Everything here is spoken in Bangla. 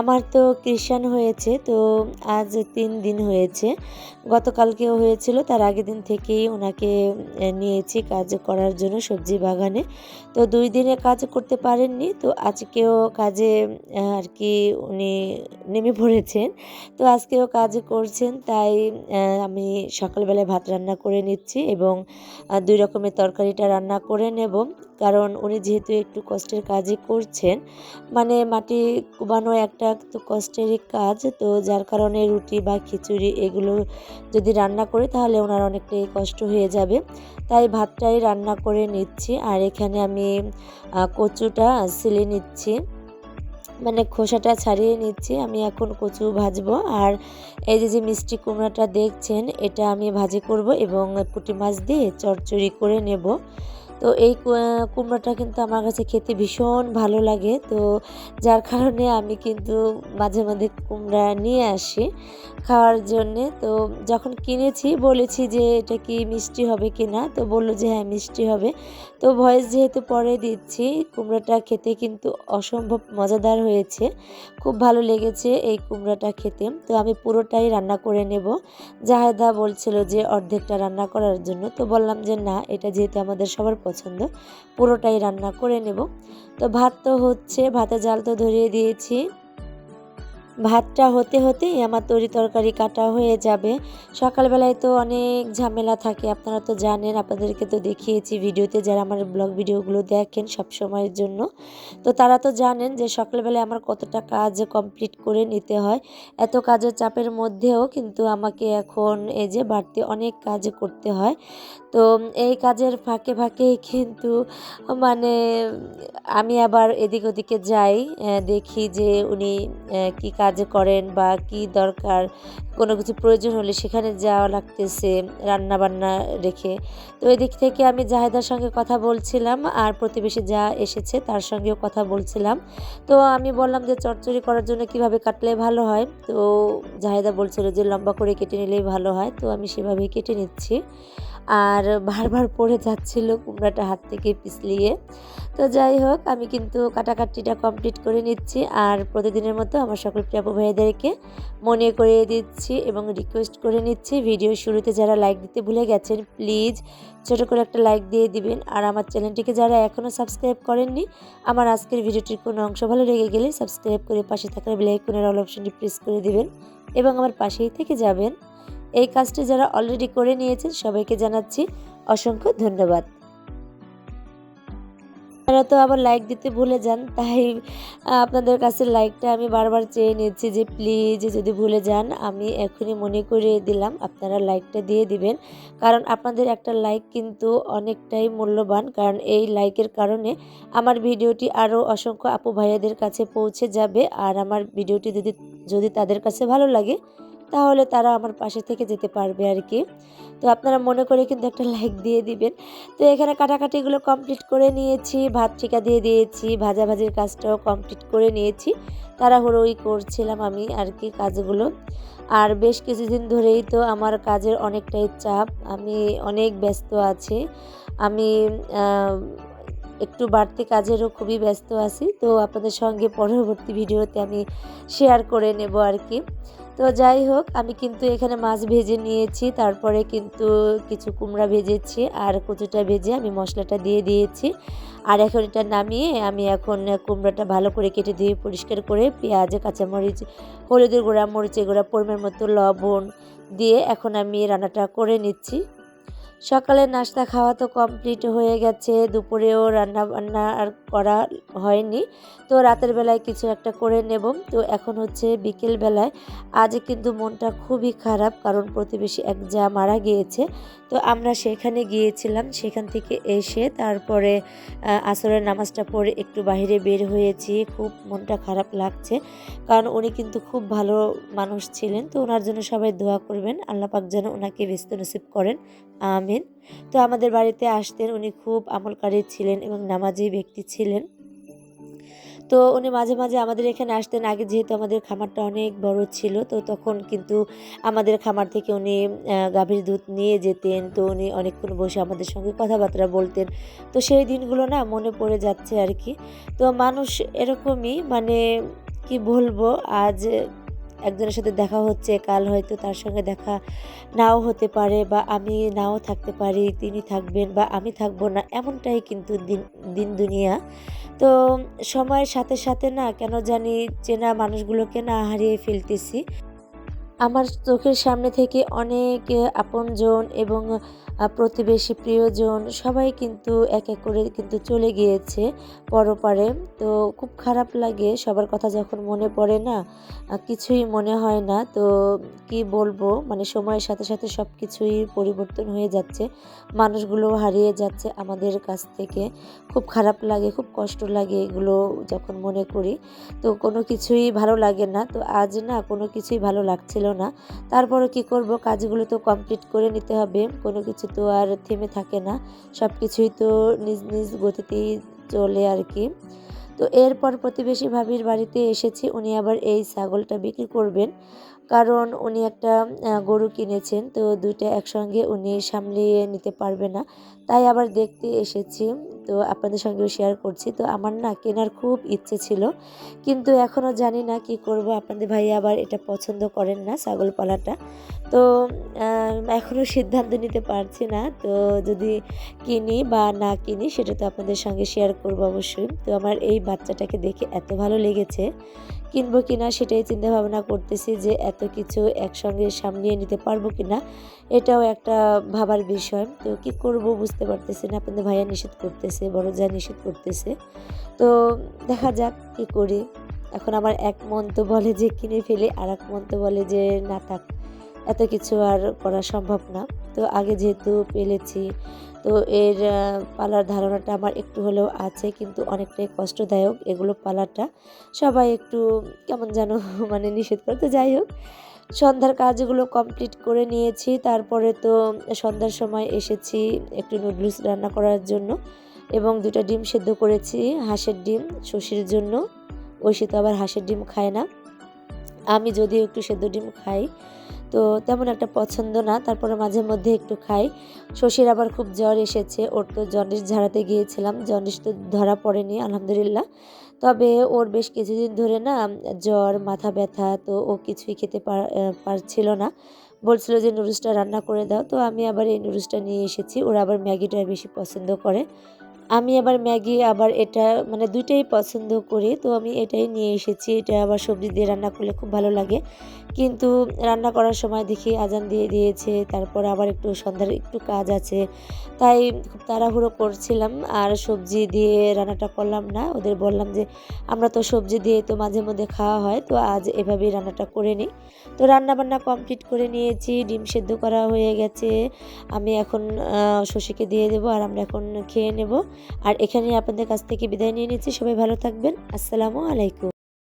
আমার তো কৃষাণ হয়েছে, তো আজ তিন দিন হয়েছে। গতকালকেও হয়েছিল, তার আগের দিন থেকেই ওনাকে নিয়েছি কাজ করার জন্য সবজি বাগানে। তো দুই দিনে কাজ করতে পারেননি, তো আজকেও কাজে আর কি উনি নেমে পড়েছেন। তো আজকেও কাজ করছেন, তাই আমি সকালবেলায় ভাত রান্না করে নিচ্ছি এবং দুই রকমের তরকারিটা রান্না করে নেব। কারণ উনি যেহেতু একটু কষ্টের কাজই করছেন মানে মাটি কুবানো একটা তো কষ্টেরই কাজ, তো যার কারণে রুটি বা খিচুড়ি এগুলো যদি রান্না করি তাহলে ওনার অনেকটাই কষ্ট হয়ে যাবে। তাই ভাতটাই রান্না করে নিচ্ছি আর এখানে আমি কচুটা সিলে নিচ্ছি। মানে খোসাটা ছাড়িয়ে নিচ্ছি, আমি এখন কচু ভাজবো আর এই যে যে মিষ্টি কুমড়াটা দেখছেন, এটা আমি ভাজি করব এবং পুঁটি মাছ দিয়ে চড়চড়ি করে নেব। তো এই কুমড়োটা কিন্তু আমার কাছে খেতে ভীষণ ভালো লাগে। তো যার কারণে আমি কিন্তু মাঝে মাঝে কুমড়া নিয়ে আসি খাওয়ার জন্যে। তো যখন কিনেছি, বলেছি যে এটা কি মিষ্টি হবে কি না, তো বলল যে হ্যাঁ মিষ্টি হবে। তো ভয়েস যেহেতু পরে দিচ্ছি, কুমড়োটা খেতে কিন্তু অসম্ভব মজাদার হয়েছে। খুব ভালো লেগেছে এই কুমড়োটা খেতে। তো আমি পুরোটাই রান্না করে নেব। জাহেদা বলছিল যে অর্ধেকটা রান্না করার জন্য। তো বললাম যে না, এটা যেহেতু আমাদের সবার পছন্দ পুরোটাই রান্না করে নেব। তো ভাত তো হচ্ছে ভাতে জাল তো ধরিয়ে দিয়েছি। ভাতটা হতে হতেই আমার তরি তরকারি কাটা হয়ে যাবে। সকালবেলায় তো অনেক ঝামেলা থাকে, আপনারা তো জানেন, আপনাদেরকে তো দেখিয়েছি ভিডিওতে যারা আমার ব্লগ ভিডিওগুলো দেখেন সব সময়ের জন্য। তো তারা তো জানেন যে সকালবেলায় আমার কতটা কাজ কমপ্লিট করে নিতে হয়। এত কাজের চাপের মধ্যেও কিন্তু আমাকে এখন এই যে বাড়তি অনেক কাজ করতে হয়। তো এই কাজের ফাঁকে ফাঁকে কিন্তু মানে আমি আবার এদিক ওদিকে যাই দেখি যে উনি কি কাজ করেন বা কি দরকার, কোনো কিছু প্রয়োজন হলে সেখানে যাওয়া লাগতেছে রান্না বান্না রেখে। তো এদিক থেকে আমি জাহেদার সঙ্গে কথা বলছিলাম আর প্রতিবেশী যা এসেছে তার সঙ্গেও কথা বলছিলাম। তো আমি বললাম যে চচ্চড়ি করার জন্য কীভাবে কাটলে ভালো হয়? তো জাহেদা বলছিল যে লম্বা করে কেটে নিলেই ভালো হয়। তো আমি সেভাবেই কেটে নিচ্ছি। আর বারবার পড়ে যাচ্ছিল কুমড়াটা হাত থেকে পিছলিয়ে। তো যাই হোক, আমি কিন্তু কাটাকাটিটা কমপ্লিট করে নিচ্ছি আর প্রতিদিনের মতো আমার সকল প্রিয়াপু ভাইদেরকে মনে করিয়ে দিচ্ছি এবং রিকোয়েস্ট করে নিচ্ছি। ভিডিও শুরুতে যারা লাইক দিতে ভুলে গেছেন প্লিজ ছোট করে একটা লাইক দিয়ে দিবেন। আর আমার চ্যানেলটিকে যারা এখনও সাবস্ক্রাইব করেননি, আমার আজকের ভিডিওটির কোনো অংশ ভালো লেগে গেলে সাবস্ক্রাইব করে পাশে থাকার বেলাইকনের অল অপশনটি প্রেস করে দিবেন এবং আমার পাশেই থেকে যাবেন। এই কাজটি যারা অলরেডি করে নিয়েছেন, সবাইকে জানাচ্ছি অসংখ্য ধন্যবাদ। তারা তো আবার লাইক দিতে ভুলে যান, তাই আপনাদের কাছে লাইকটা আমি বারবার চেয়ে নিচ্ছি যে প্লিজ যদি ভুলে যান, আমি এখনই মনে করিয়ে দিলাম, আপনারা লাইকটা দিয়ে দিবেন। কারণ আপনাদের একটা লাইক কিন্তু অনেকটাই মূল্যবান, কারণ এই লাইকের কারণে আমার ভিডিওটি আরও অসংখ্য আপু ভাইয়াদের কাছে পৌঁছে যাবে, আর আমার ভিডিওটি যদি যদি তাদের কাছে ভালো লাগে তাহলে তারা আমার পাশে থেকে যেতে পারবে আর কি। তো আপনারা মনে করে কিন্তু একটা লাইক দিয়ে দিবেন। তো এখানে কাটাকাটিগুলো কমপ্লিট করে নিয়েছি, ভাত ঠিকা দিয়ে দিয়েছি, ভাজাভাজির কাজটাও কমপ্লিট করে নিয়েছি। তাড়াহুড়োই করছিলাম আমি আর কি কাজগুলো। আর বেশ কিছুদিন ধরেই তো আমার কাজের অনেকটাই চাপ। আমি অনেক ব্যস্ত আছি। আমি একটু বাড়তি কাজেরও খুবই ব্যস্ত আছি, তো আপনাদের সঙ্গে পরবর্তী ভিডিওতে আমি শেয়ার করে নেব আর কি। তো যাই হোক, আমি কিন্তু এখানে মাছ ভেজে নিয়েছি, তারপরে কিন্তু কিছু কুমড়া ভেজেছি আর কচুটা ভেজে আমি মশলাটা দিয়ে দিয়েছি। আর এখন এটা নামিয়ে আমি এখন কুমড়াটা ভালো করে কেটে ধুয়ে পরিষ্কার করে পেঁয়াজ, কাঁচামরিচ, হলুদের গুঁড়া, মরিচের গুঁড়া, পরিমাণ মতো লবণ দিয়ে এখন আমি রান্নাটা করে নিচ্ছি। সকালের নাস্তা খাওয়া তো কমপ্লিট হয়ে গেছে দুপুরেও রান্না বান্না আর করা হয়নি। তো রাতের বেলায় কিছু একটা করে নেব। তো এখন হচ্ছে বিকেল বেলায়। আজ কিন্তু মনটা খুবই খারাপ কারণ প্রতিবেশী এক যা মারা গিয়েছে। তো আমরা সেখানে গিয়েছিলাম। সেখান থেকে এসে তারপরে আসরের নামাজটা পড়ে একটু বাহিরে বের হয়েছি। খুব মনটা খারাপ লাগছে। কারণ উনি কিন্তু খুব ভালো মানুষ ছিলেন। তো ওনার জন্য সবাই দোয়া করবেন। আল্লাহ পাক যেন ওনাকে ব্যস্ত নসিব করেন। আমিন। তো আমাদের বাড়িতে আসতেন। উনি খুব আমলকারী ছিলেন এবং নামাজি ব্যক্তি ছিলেন। তো উনি মাঝে মাঝে আমাদের এখানে আসতেন। আগে যেহেতু আমাদের খামারটা অনেক বড় ছিল, তো তখন কিন্তু আমাদের খামার থেকে উনি গাভীর দুধ নিয়ে যেতেন। তো উনি অনেকক্ষণ বসে আমাদের সঙ্গে কথাবার্তা বলতেন। তো সেই দিনগুলো না মনে পড়ে যাচ্ছে আর কি। তো মানুষ এরকমই মানে কি বলব, আজ একজনের সাথে দেখা হচ্ছে, কাল হয়তো তার সঙ্গে দেখা নাও হতে পারে বা আমি নাও থাকতে পারি, তিনি থাকবেন বা আমি থাকব না, এমনটাই কিন্তু দিন দিন দুনিয়া। তো সময়ের সাথে সাথে না কেন জানি চেনা মানুষগুলোকে না হারিয়ে ফেলতেছি। আমার চোখের সামনে থেকে অনেক আপনজন এবং প্রতিবেশী প্রিয়জন সবাই কিন্তু এক এক করে কিন্তু চলে গিয়েছে পরপারে। তো খুব খারাপ লাগে সবার কথা যখন মনে পড়ে না কিছুই মনে হয় না। তো কি বলব মানে সময়ের সাথে সাথে সব কিছুই পরিবর্তন হয়ে যাচ্ছে মানুষগুলো হারিয়ে যাচ্ছে আমাদের কাছ থেকে। খুব খারাপ লাগে, খুব কষ্ট লাগে এগুলো যখন মনে করি। তো কোনো কিছুই ভালো লাগে না। তো আজ না কোনো কিছুই ভালো লাগছিল না। তারপরে কি করব? কাজগুলো তো কমপ্লিট করে নিতে হবে। কোনো কিছু তো আর থেমে থাকে না। সব কিছুই তো নিজ নিজ গতিতেই চলে আর কি। তো এরপর প্রতিবেশী ভাবির বাড়িতে এসেছি। উনি আবার এই ছাগলটা বিক্রি করবেন। কারণ উনি একটা গরু কিনেছেন, তো দুইটা একসঙ্গে উনি সামলিয়ে নিতে পারবে না। তাই আবার দেখতে এসেছি, তো আপনাদের সঙ্গেও শেয়ার করছি। তো আমার না কেনার খুব ইচ্ছে ছিল, কিন্তু এখনও জানি না কি করব। আপনাদের ভাই আবার এটা পছন্দ করেন না, ছাগল পালাটা। তো এখনও সিদ্ধান্ত নিতে পারছি না, তো যদি কিনি বা না কিনি সেটা তো আপনাদের সঙ্গে শেয়ার করব অবশ্যই। তো আমার এই বাচ্চাটাকে দেখে এত ভালো লেগেছে কিনবো কিনা সেটাই চিন্তা ভাবনা করতেছি যে এত কিছু একসঙ্গে সামলিয়ে নিতে পারব কিনা এটাও একটা ভাবার বিষয়। তো কি করব বুঝতে পারতেছি না, আপনাদের ভাইয়া নিষেধ করতেছে, বড় যা নিষেধ করতেছে। তো দেখা যাক কি করি। এখন আমার এক মন তো বলে যে কিনে ফেলে আর এক মন তো বলে যে না থাক। এত কিছু আর করা সম্ভব না। তো আগে যেহেতু পেলেছি, তো এর পালার ধারণাটা আমার একটু হলেও আছে, কিন্তু অনেকটাই কষ্টদায়ক এগুলো পালাটা। সবাই একটু কেমন যেন মানে নিষেধ করে। তো যাই হোক, সন্ধ্যার কাজগুলো কমপ্লিট করে নিয়েছি। তারপরে তো সন্ধ্যার সময় এসেছি একটু নুডলস রান্না করার জন্য এবং দুটা ডিম সেদ্ধ করেছি, হাঁসের ডিম, শশীর জন্য। ঐশী তো আবার হাঁসের ডিম খায় না। আমি যদিও একটু সেদ্ধ ডিম খাই তো তেমন একটা পছন্দ না, তারপরে মাঝে মধ্যে একটু খাই। শশীর আবার খুব জ্বর এসেছে, ওর তো জন্ডিস ঝাড়াতে গিয়েছিলাম জন্ডিস তো ধরা পড়েনি, আলহামদুলিল্লাহ। তবে ওর বেশ কিছুদিন ধরে না জ্বর, মাথা ব্যথা, তো ও কিছুই খেতে পারছিল না। বলছিল যে নুডলসটা রান্না করে দাও, তো আমি আবার এই নুডলসটা নিয়ে এসেছি, ওরা আবার ম্যাগিটা বেশি পছন্দ করে। আমি আবার ম্যাগি আবার এটা মানে দুইটাই পছন্দ করি, তো আমি এটাই নিয়ে এসেছি। এটা আবার সবজি দিয়ে রান্না করলে খুব ভালো লাগে। কিন্তু রান্না করার সময় দেখি আজান দিয়ে দিয়েছে, তারপর আবার একটু সন্ধ্যার একটু কাজ আছে। তাই খুব তাড়াহুড়ো করছিলাম আর সবজি দিয়ে রান্নাটা করলাম না। ওদের বললাম যে, আমরা তো সবজি দিয়ে তো মাঝে মধ্যে খাওয়া হয়, তো আজ এভাবেই রান্নাটা করে নিই। তো রান্না বান্না কমপ্লিট করে নিয়েছি, ডিম সেদ্ধ করা হয়ে গেছে। আমি এখন শশীকে দিয়ে দেবো আর আমরা এখন খেয়ে নেব। আর এখানে আপনাদের কাছ থেকে বিদায় নিয়ে নিচ্ছি। সবাই ভালো থাকবেন। আসসালামু আলাইকুম।